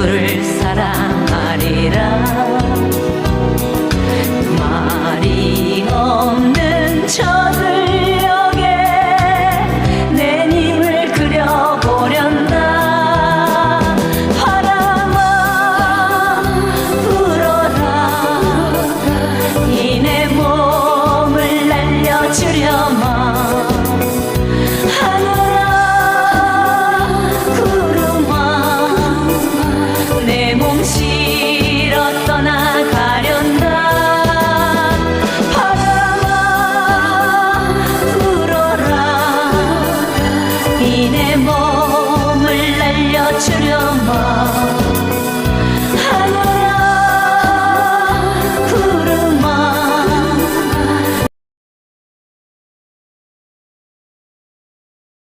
누구를 사랑. 추려